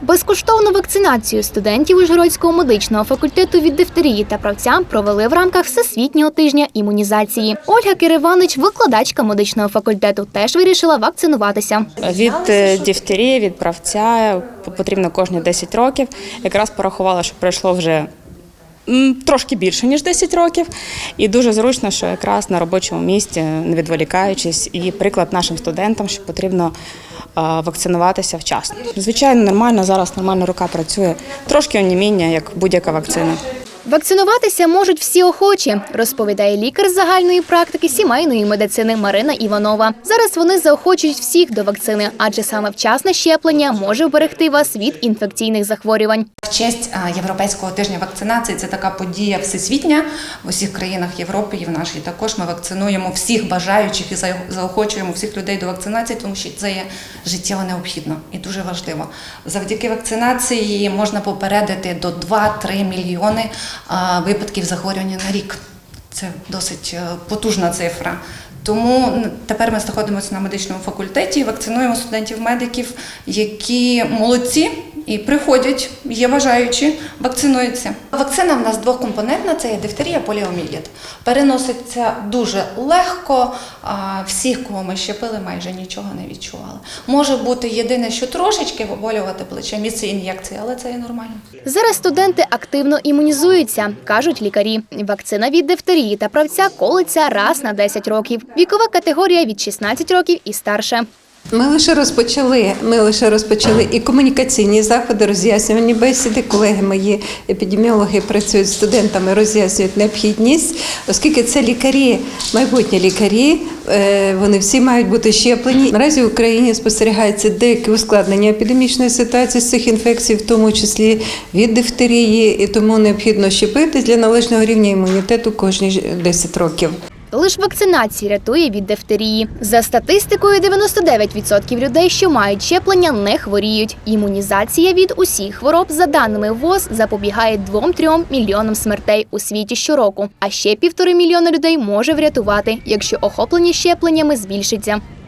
Безкоштовну вакцинацію студентів Ужгородського медичного факультету від дифтерії та правця провели в рамках всесвітнього тижня імунізації. Ольга Кириванич, викладачка медичного факультету, теж вирішила вакцинуватися. Від е, дифтерії, від правця потрібно кожні 10 років. Якраз порахувала, що пройшло вже трошки більше, ніж 10 років. І дуже зручно, що якраз на робочому місці, не відволікаючись, і приклад нашим студентам, що потрібно вакцинуватися вчасно. Звичайно, нормально, зараз нормально рука працює. Трошки оніміння, як будь-яка вакцина. Вакцинуватися можуть всі охочі, розповідає лікар загальної практики сімейної медицини Марина Іванова. Зараз вони заохочують всіх до вакцини, адже саме вчасне щеплення може вберегти вас від інфекційних захворювань. В честь Європейського тижня вакцинації це така подія всесвітня в усіх країнах Європи і в нашій також. Ми вакцинуємо всіх бажаючих і заохочуємо всіх людей до вакцинації, тому що це є життєво необхідно і дуже важливо. Завдяки вакцинації можна попередити до 2-3 мільйони випадків захворювання на рік. Це досить е, потужна цифра. Тому тепер ми знаходимося на медичному факультеті і вакцинуємо студентів-медиків, які молодці і приходять, є бажаючі, вакцинуються. Вакцина в нас двокомпонентна, це є дифтерія, поліомієліт. Переноситься дуже легко. Всіх, кого ми щепили, майже нічого не відчували. Може бути єдине, що трошечки виболювати плече місце ін'єкції, але це є нормально. Зараз студенти активно імунізуються, кажуть лікарі. Вакцина від дифтерії та правця колиться раз на 10 років. Вікова категорія від 16 років і старше. Ми лише розпочали. Ми лише розпочали і комунікаційні заходи, роз'яснювані бесіди. Колеги мої епідеміологи працюють з студентами, роз'яснюють необхідність, оскільки це лікарі, майбутні лікарі. е, Вони всі мають бути щеплені. Наразі в Україні спостерігається деяке ускладнення епідемічної ситуації з цих інфекцій, в тому числі від дифтерії, і тому необхідно щепитись для належного рівня імунітету кожні 10 років. Лише вакцинація рятує від дифтерії. За статистикою, 99% людей, що мають щеплення, не хворіють. Імунізація від усіх хвороб, за даними ВОЗ, запобігає 2-3 мільйонам смертей у світі щороку. А ще півтори мільйона людей може врятувати, якщо охоплення щепленнями збільшиться.